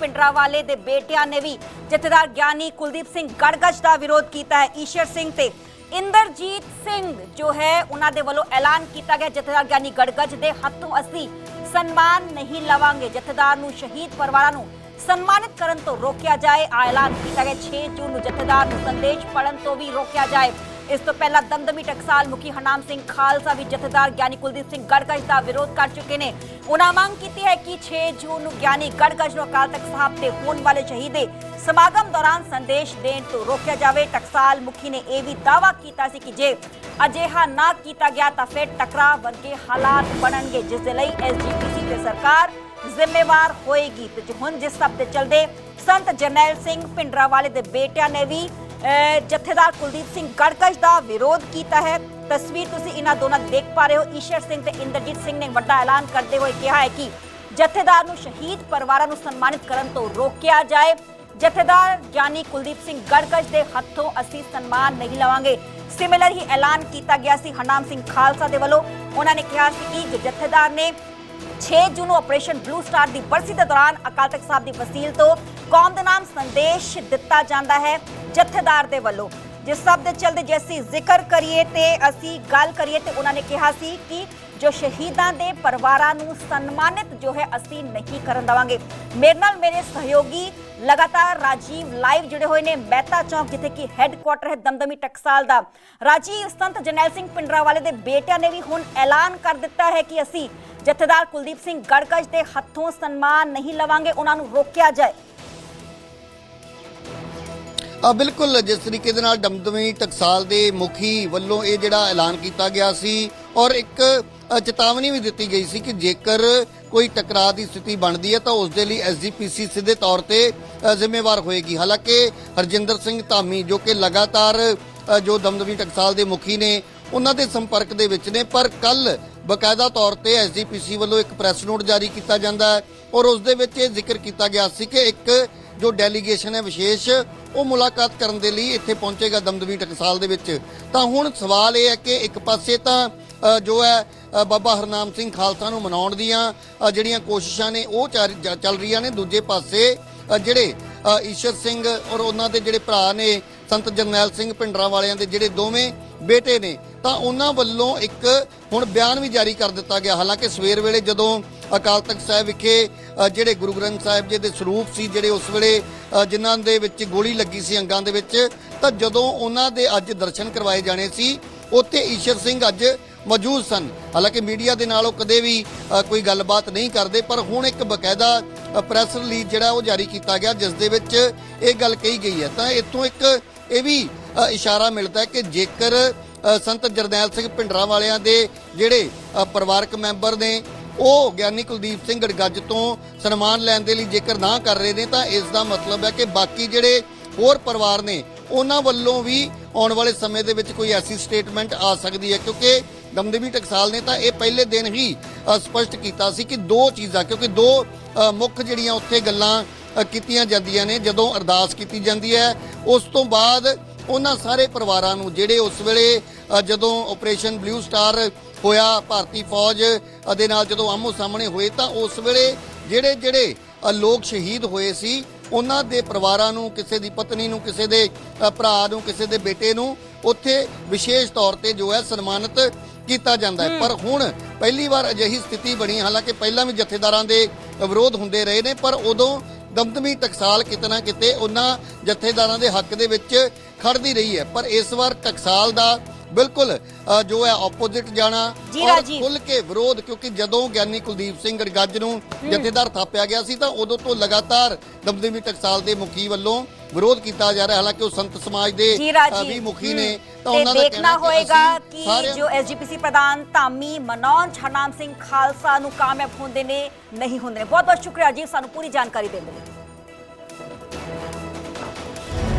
ਪਿੰਡਰਾਵਾਲੇ ਦੇ ਬੇਟਿਆਂ ਨੇ ਵੀ ਜਥੇਦਾਰ ਗਿਆਨੀ ਕੁਲਦੀਪ ਸਿੰਘ ਗੜਗੜ ਦਾ ਵਿਰੋਧ ਕੀਤਾ ਹੈ। ਈਸ਼ਰ ਸਿੰਘ ਤੇ ਇੰਦਰਜੀਤ ਸਿੰਘ ਜੋ ਹੈ, ਉਹਨਾਂ ਦੇ ਵੱਲੋਂ ਐਲਾਨ ਕੀਤਾ ਗਿਆ। ਜਥੇਦਾਰ ਗਿਆਨੀ ਗੜਗੜ ਦੇ ਹੱਥੋਂ ਅਸੀਂ ਸਨਮਾਨ ਨਹੀਂ ਲਵਾਂਗੇ। ਜਥੇਦਾਰ ਨੂੰ ਸ਼ਹੀਦ ਪਰਿਵਾਰਾਂ ਨੂੰ ਸਨਮਾਨਿਤ ਕਰਨ ਤੋਂ ਰੋਕਿਆ ਜਾਏ। ਐਲਾਨ ਕੀਤਾ ਗਿਆ। 6 ਜੂਨ ਨੂੰ ਜਥੇਦਾਰ ਨੂੰ ਸੰਦੇਸ਼ ਪੜਨ ਤੋਂ ਵੀ ਰੋਕਿਆ ਜਾਏ। ਇਸ ਤੋਂ ਪਹਿਲਾਂ ਦਮਦਮੀ ਟਕਸਾਲ ਮੁਖੀ ਹਰਨਾਮ ਸਿੰਘ ਖਾਲਸਾ ਵੀ ਜਥੇਦਾਰ ਗਿਆਨੀ ਕੁਲਦੀਪ ਸਿੰਘ ਗੜਗੜ ਦਾ ਵਿਰੋਧ ਕਰ ਚੁੱਕੇ ਨੇ। ਉਹਨਾਂ ਮੰਗ ਕੀਤੀ ਹੈ ਕਿ 6 ਜੂਨ ਨੂੰ ਗਿਆਨੀ ਗੜਗੜ ਨੂੰ ਅਕਾਲ ਤਖਤ ਸਾਹਿਬ ਤੇ ਹੋਣ ਵਾਲੇ ਸ਼ਹੀਦੇ ਸਮਾਗਮ ਦੌਰਾਨ ਸੰਦੇਸ਼ ਦੇਣ ਤੋਂ ਰੋਕਿਆ ਜਾਵੇ। ਟਕਸਾਲ ਮੁਖੀ ਨੇ ਇਹ ਵੀ ਦਾਅਵਾ ਕੀਤਾ ਸੀ ਕਿ ਜੇ ਅਜਿਹਾ ਨਾ ਕੀਤਾ ਗਿਆ ਤਾਂ ਫਿਰ ਟਕਰਾਅ ਵਰਗੇ ਹਾਲਾਤ ਬਣਨਗੇ, ਜਿਸ ਦੇ ਲਈ ਐਸਜੀਪੀਸੀ ਤੇ ਸਰਕਾਰ ਜ਼ਿੰਮੇਵਾਰ ਹੋਏਗੀ। ਤੇ ਹੁਣ ਜਿਸ ਸਭ ਦੇ ਚਲਦੇ ਸੰਤ ਜਰਨੈਲ ਸਿੰਘ ਪਿੰਡਰਾਵਾਲੇ ਦੇ ਬੇਟਿਆਂ ਨੇ ਵੀ ਜਥੇਦਾਰ ਕੁਲਦੀਪ ਸਿੰਘ ਗੜਗੜ ਦਾ ਵਿਰੋਧ ਕੀਤਾ ਹੈ। ਤਸਵੀਰ ਤੁਸੀਂ ਇਹਨਾਂ ਦੋਨਾਂ ਦੇਖ ਪਾ ਰਹੇ ਹੋ। ਈਸ਼ਰ ਸਿੰਘ ਤੇ ਇੰਦਰਜੀਤ ਸਿੰਘ ਨੇ ਵੱਡਾ ਐਲਾਨ ਕਰਦੇ ਹੋਏ ਕਿਹਾ ਹੈ ਕਿ ਜਥੇਦਾਰ ਨੂੰ ਸ਼ਹੀਦ ਪਰਿਵਾਰਾਂ ਨੂੰ ਸਨਮਾਨਿਤ ਕਰਨ ਤੋਂ ਰੋਕਿਆ ਜਾਏ। ਜਥੇਦਾਰ ਗਿਆਨੀ ਕੁਲਦੀਪ ਸਿੰਘ ਗੜਗੜ ਦੇ ਹੱਥੋਂ ਅਸੀਂ ਸਨਮਾਨ ਨਹੀਂ ਲਵਾਂਗੇ। ਸਿਮਿਲਰ ਹੀ ਐਲਾਨ ਕੀਤਾ ਗਿਆ ਸੀ ਹਰਨਾਮ ਸਿੰਘ ਖਾਲਸਾ ਦੇ ਵੱਲੋਂ। ਉਹਨਾਂ ਨੇ ਕਿਹਾ ਸੀ ਕਿ ਜਥੇਦਾਰ ਨੇ 6 ਜੂਨ ਨੂੰ ਆਪਰੇਸ਼ਨ ਬਲੂ ਸਟਾਰ ਦੀ ਬਰਸੀ ਦੇ ਦੌਰਾਨ ਅਕਾਲ ਤਖਤ ਸਾਹਿਬ ਦੀ ਵਸੀਲ ਤੋਂ ਕੌਮ ਦੇ ਨਾਮ ਸੰਦੇਸ਼ ਦਿੱਤਾ ਜਾਂਦਾ ਹੈ। ਜਥੇਦਾਰ ਦੇ ਵੱਲੋਂ। ਜਿਸ ਸਭ ਦੇ ਚਲਦੇ ਜੇ ਜ਼ਿਕਰ ਕਰੀਏ ਤੇ ਅਸੀਂ ਗੱਲ ਕਰੀਏ ਤੇ ਉਹਨਾਂ ਨੇ ਕਿਹਾ ਸੀ ਕਿ ਜੋ ਸ਼ਹੀਦਾਂ ਦੇ ਪਰਿਵਾਰਾਂ ਨੂੰ ਸਨਮਾਨਿਤ ਜੋ ਹੈ ਅਸੀਂ ਨਹੀਂ ਕਰਨ ਦਵਾਂਗੇ। ਮੇਰੇ ਨਾਲ ਮੇਰੇ ਸਹਿਯੋਗੀ ਲਗਾਤਾਰ ਰਾਜੀਵ ਲਾਈਵ ਜੁੜੇ ਹੋਏ ਨੇ। ਮਹਿਤਾ ਚੌਕ ਜਿੱਥੇ ਕਿ ਹੈੱਡਕੁਆਟਰ ਹੈ ਦਮਦਮੀ ਟਕਸਾਲ ਦਾ। ਰਾਜੀਵ, ਸੰਤ ਜਰਨੈਲ ਸਿੰਘ ਪਿੰਡਰਾਵਾਲੇ ਦੇ ਬੇਟਿਆਂ ਨੇ ਵੀ ਹੁਣ ਐਲਾਨ ਕਰ ਦਿੱਤਾ ਹੈ ਕਿ ਅਸੀਂ ਜਥੇਦਾਰ ਕੁਲਦੀਪ ਸਿੰਘ ਗੜਕਜ ਦੇ ਹੱਥੋਂ ਸਨਮਾਨ ਨਹੀਂ ਲਵਾਂਗੇ, ਉਹਨਾਂ ਨੂੰ ਰੋਕਿਆ ਜਾਏ। ਆ ਬਿਲਕੁਲ, ਜਿਸ ਤਰੀਕੇ ਦੇ ਨਾਲ ਦਮਦਮੀ ਟਕਸਾਲ ਦੇ ਮੁਖੀ ਵੱਲੋਂ ਇਹ ਜਿਹੜਾ ਐਲਾਨ ਕੀਤਾ ਗਿਆ ਸੀ ਔਰ ਇੱਕ ਚੇਤਾਵਨੀ ਵੀ ਦਿੱਤੀ ਗਈ ਸੀ ਕਿ ਜੇਕਰ ਕੋਈ ਟਕਰਾਅ ਦੀ ਸਥਿਤੀ ਬਣਦੀ ਹੈ ਤਾਂ ਉਸ ਦੇ ਲਈ ਐਸਜੀਪੀਸੀ ਸਿੱਧੇ ਤੌਰ ਤੇ ਜ਼ਿੰਮੇਵਾਰ ਹੋਏਗੀ। ਹਾਲਾਂਕਿ ਹਰਜਿੰਦਰ ਸਿੰਘ ਧਾਮੀ, ਜੋ ਕਿ ਲਗਾਤਾਰ ਜੋ ਦਮਦਮੀ ਟਕਸਾਲ ਦੇ ਮੁਖੀ ਨੇ, ਉਹਨਾਂ ਦੇ ਸੰਪਰਕ ਦੇ ਵਿੱਚ ਨੇ, ਪਰ ਕੱਲ ਬਕਾਇਦਾ ਤੌਰ ਤੇ ਐਸਜੀਪੀਸੀ ਵੱਲੋਂ ਇੱਕ ਪ੍ਰੈਸ ਨੋਟ ਜਾਰੀ ਕੀਤਾ ਜਾਂਦਾ ਹੈ ਔਰ ਉਸ ਦੇ ਵਿੱਚ ਇਹ ਜ਼ਿਕਰ ਕੀਤਾ ਗਿਆ ਸੀ ਕਿ ਇੱਕ ਜੋ ਡੈਲੀਗੇਸ਼ਨ ਹੈ ਵਿਸ਼ੇਸ਼, ਉਹ ਮੁਲਾਕਾਤ ਕਰਨ ਦੇ ਲਈ ਇੱਥੇ ਪਹੁੰਚੇਗਾ ਦਮਦਮੀ ਟਕਸਾਲ ਦੇ ਵਿੱਚ। ਤਾਂ ਹੁਣ ਸਵਾਲ ਇਹ ਹੈ ਕਿ ਇੱਕ ਪਾਸੇ ਤਾਂ ਜੋ ਹੈ ਬਾਬਾ ਹਰਨਾਮ ਸਿੰਘ ਖਾਲਸਾ ਨੂੰ ਮਨਾਉਣ ਦੀਆਂ ਜਿਹੜੀਆਂ ਕੋਸ਼ਿਸ਼ਾਂ ਨੇ, ਉਹ ਚੱਲ ਚੱਲ ਰਹੀਆਂ ਨੇ। ਦੂਜੇ ਪਾਸੇ ਜਿਹੜੇ ਈਸ਼ਰ ਸਿੰਘ ਔਰ ਉਹਨਾਂ ਦੇ ਜਿਹੜੇ ਭਰਾ ਨੇ, ਸੰਤ ਜਰਨੈਲ ਸਿੰਘ ਪਿੰਡਰਾਂ ਵਾਲਿਆਂ ਦੇ ਜਿਹੜੇ ਦੋਵੇਂ ਬੇਟੇ ਨੇ, ਤਾਂ ਉਹਨਾਂ ਵੱਲੋਂ ਇੱਕ ਹੁਣ ਬਿਆਨ ਵੀ ਜਾਰੀ ਕਰ ਦਿੱਤਾ ਗਿਆ। ਹਾਲਾਂਕਿ ਸਵੇਰ ਵੇਲੇ ਜਦੋਂ ਅਕਾਲ ਤਖਤ ਸਾਹਿਬ ਵਿਖੇ ਜਿਹੜੇ ਗੁਰੂ ਗ੍ਰੰਥ ਸਾਹਿਬ ਜੀ ਦੇ ਸਰੂਪ ਸੀ ਜਿਹੜੇ ਉਸ ਵੇਲੇ ਜਿਨ੍ਹਾਂ ਦੇ ਵਿੱਚ ਗੋਲੀ ਲੱਗੀ ਸੀ ਅੰਗਾਂ ਦੇ ਵਿੱਚ ਤਾਂ ਜਦੋਂ ਉਹਨਾਂ ਦੇ ਅੱਜ ਦਰਸ਼ਨ ਕਰਵਾਏ ਜਾਣੇ ਸੀ ਉੱਥੇ ਈਸ਼ਰ ਸਿੰਘ ਅੱਜ ਮੌਜੂਦ ਸਨ। ਹਾਲਾਂਕਿ ਮੀਡੀਆ ਦੇ ਨਾਲ ਉਹ ਕਦੇ ਵੀ ਕੋਈ ਗੱਲਬਾਤ ਨਹੀਂ ਕਰਦੇ ਪਰ ਹੁਣ ਇੱਕ ਬਕਾਇਦਾ ਅ, ਪ੍ਰੈਸ ਰਿਲੀਜ਼ ਜਿਹੜਾ ਉਹ ਜਾਰੀ ਕੀਤਾ ਗਿਆ ਜਿਸ ਦੇ ਵਿੱਚ ਇਹ ਗੱਲ ਕਹੀ ਗਈ ਹੈ। ਤਾਂ ਇੱਥੋਂ ਇੱਕ ਇਹ ਵੀ ਇਸ਼ਾਰਾ ਮਿਲਦਾ ਹੈ ਕਿ ਜੇਕਰ ਸੰਤ ਜਰਨੈਲ ਸਿੰਘ ਭਿੰਡਰਾਂ ਵਾਲਿਆਂ ਦੇ ਜਿਹੜੇ ਪਰਿਵਾਰਕ ਮੈਂਬਰ ਨੇ ਉਹ ਗਿਆਨੀ ਕੁਲਦੀਪ ਸਿੰਘ ਗੜਗੱਜ ਤੋਂ ਸਨਮਾਨ ਲੈਣ ਦੇ ਲਈ ਜੇਕਰ ਨਾ ਕਰ ਰਹੇ ਨੇ ਤਾਂ ਇਸ ਦਾ ਮਤਲਬ ਹੈ ਕਿ ਬਾਕੀ ਜਿਹੜੇ ਹੋਰ ਪਰਿਵਾਰ ਨੇ ਉਹਨਾਂ ਵੱਲੋਂ ਵੀ ਆਉਣ ਵਾਲੇ ਸਮੇਂ ਦੇ ਵਿੱਚ ਕੋਈ ਐਸੀ ਸਟੇਟਮੈਂਟ ਆ ਸਕਦੀ ਹੈ। ਕਿਉਂਕਿ ਦਮਦਮੀ ਟਕਸਾਲ ਨੇ ਤਾਂ ਇਹ ਪਹਿਲੇ ਦਿਨ ਹੀ ਅ, ਸਪਸ਼ਟ ਕੀਤਾ ਸੀ ਕਿ ਦੋ ਚੀਜ਼ਾਂ ਕਿਉਂਕਿ ਦੋ ਮੁੱਖ ਜਿਹੜੀਆਂ ਉੱਥੇ ਗੱਲਾਂ ਕੀਤੀਆਂ ਜਾਂਦੀਆਂ ਨੇ ਜਦੋਂ ਅਰਦਾਸ ਕੀਤੀ ਜਾਂਦੀ ਹੈ ਉਸ ਤੋਂ ਬਾਅਦ ਉਹਨਾਂ ਸਾਰੇ ਪਰਿਵਾਰਾਂ ਨੂੰ ਜਿਹੜੇ ਉਸ ਵੇਲੇ ਜਦੋਂ ਆਪਰੇਸ਼ਨ ਬਲੂ ਸਟਾਰ ਹੋਇਆ ਭਾਰਤੀ ਫੌਜ ਦੇ ਨਾਲ ਜਦੋਂ ਆਮੋ ਸਾਹਮਣੇ ਹੋਏ ਤਾਂ ਉਸ ਵੇਲੇ ਜਿਹੜੇ ਜਿਹੜੇ ਲੋਕ ਸ਼ਹੀਦ ਹੋਏ ਸੀ ਉਹਨਾਂ ਦੇ ਪਰਿਵਾਰਾਂ ਨੂੰ ਕਿਸੇ ਦੀ ਪਤਨੀ ਨੂੰ ਕਿਸੇ ਦੇ ਭਰਾ ਨੂੰ ਕਿਸੇ ਦੇ ਬੇਟੇ ਨੂੰ ਉੱਥੇ ਵਿਸ਼ੇਸ਼ ਤੌਰ ਤੇ ਜੋ ਹੈ ਸਨਮਾਨਿਤ ਕੀਤਾ ਜਾਂਦਾ ਹੈ। ਪਰ ਹੁਣ ਪਹਿਲੀ ਵਾਰ ਅਜਿਹੀ ਸਥਿਤੀ ਬਣੀ ਹਾਲਾਂਕਿ ਪਹਿਲਾਂ ਵੀ ਜਥੇਦਾਰਾਂ ਦੇ ਵਿਰੋਧ ਹੁੰਦੇ ਰਹੇ ਨੇ ਪਰ ਉਦੋਂ ਦਮਦਮੀ ਟਕਸਾਲ ਕਿਤੇ ਨਾ ਕਿਤੇ ਉਹਨਾਂ ਜਥੇਦਾਰਾਂ ਦੇ ਹੱਕ ਦੇ ਵਿੱਚ ਖੜਦੀ ਰਹੀ ਹੈ। ਪਰ ਇਸ ਵਾਰ ਟਕਸਾਲ ਦਾ ਬਿਲਕੁਲ ਅ, ਜੋ ਹੈ ਆਪੋਜ਼ਿਟ ਜਾਣਾ ਜੀ ਰਾਜੀਵ। ਖੁੱਲ ਕੇ ਵਿਰੋਧ ਕਿਉਂਕਿ ਜਦੋਂ ਗਿਆਨੀ ਕੁਲਦੀਪ ਸਿੰਘ ਗੜਗੱਜ ਨੂੰ ਜਥੇਦਾਰ ਥਾਪਿਆ ਗਿਆ ਸੀ ਤਾਂ ਉਦੋਂ ਤੋਂ ਲਗਾਤਾਰ ਦਮਦਮੀ ਟਕਸਾਲ ਦੇ ਮੁਖੀ ਵੱਲੋਂ ਵਿਰੋਧ ਕੀਤਾ ਜਾ ਰਿਹਾ। ਹਾਲਾਂਕਿ ਉਹ ਸੰਤ ਸਮਾਜ ਦੇ ਜੀ ਅ, ਰਾਜੀ ਵੀ ਮੁਖੀ ਨੇ ਹਮ, ਤਾਂ ਤੇ ਉਹਨਾਂ ਦਾ ਦੇਖਣਾ ਕਹਿਣਾ ਹੋਏਗਾ ਅਸੀਂ ਕਿ ਸਾਰਿਆਂ ਜੋ ਐਸਜੀਪੀਸੀ ਪ੍ਰਧਾਨ ਧਾਮੀ ਮਨੋਜ ਹਰਨਾਮ ਸਿੰਘ ਖਾਲਸਾ ਨੂੰ ਕਾਮਯਾਬ ਹੁੰਦੇ ਨੇ ਨਹੀਂ ਹੁੰਦੇ ਨੇ। ਬਹੁਤ ਬਹੁਤ ਸ਼ੁਕਰੀਆ ਜੀ ਸਾਨੂੰ ਪੂਰੀ ਜਾਣਕਾਰੀ ਦੇਣ ਦੇ ਲਈ।